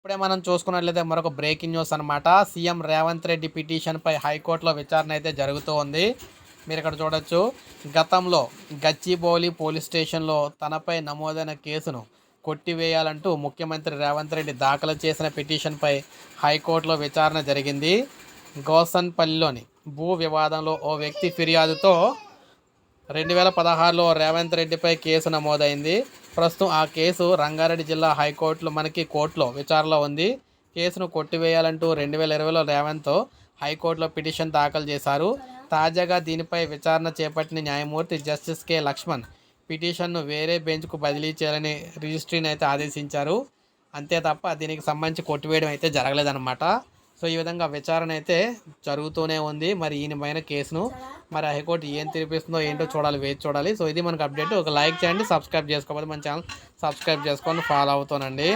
ఇప్పుడే మనం చూసుకున్నట్లయితే మరొక బ్రేకింగ్ న్యూస్ అనమాట సీఎం రేవంత్ రెడ్డి పిటిషన్పై హైకోర్టులో విచారణ అయితే జరుగుతూ ఉంది. మీరు ఇక్కడ చూడొచ్చు. గతంలో గచ్చిబౌలి పోలీస్ స్టేషన్లో తనపై నమోదైన కేసును కొట్టివేయాలంటూ ముఖ్యమంత్రి రేవంత్ రెడ్డి దాఖలు చేసిన పిటిషన్పై హైకోర్టులో విచారణ జరిగింది. గోసన్పల్లిలోని భూ వివాదంలో ఓ వ్యక్తి ఫిర్యాదుతో రెండు వేల పదహారులో రేవంత్ రెడ్డిపై కేసు నమోదైంది. ప్రస్తుతం ఆ కేసు రంగారెడ్డి జిల్లా హైకోర్టులో మనకి కోర్టులో విచారణలో ఉంది. కేసును కొట్టివేయాలంటూ రెండు వేల ఇరవైలో రేవంత్ హైకోర్టులో పిటిషన్ దాఖలు చేశారు. తాజాగా దీనిపై విచారణ చేపట్టిన న్యాయమూర్తి జస్టిస్ కె. లక్ష్మణ్ పిటిషన్ను వేరే బెంచ్కు బదిలీ చేయాలని రిజిస్ట్రీని అయితే ఆదేశించారు. అంతే తప్ప దీనికి సంబంధించి కొట్టివేయడం అయితే జరగలేదన్నమాట. సో ఈ విధంగా విచారణ అయితే జరుగుతూనే ఉంది. మరి ఈయన పైన కేసును మరి హైకోర్టు ఏం తీర్పిస్తుందో ఏంటో చూడాలి వేచి చూడాలి. సో ఇది మనకు అప్డేట్. ఒక లైక్ చేయండి సబ్స్క్రైబ్ చేసుకోకపోతే మన ఛానల్ సబ్స్క్రైబ్ చేసుకొని ఫాలో అవుతానండి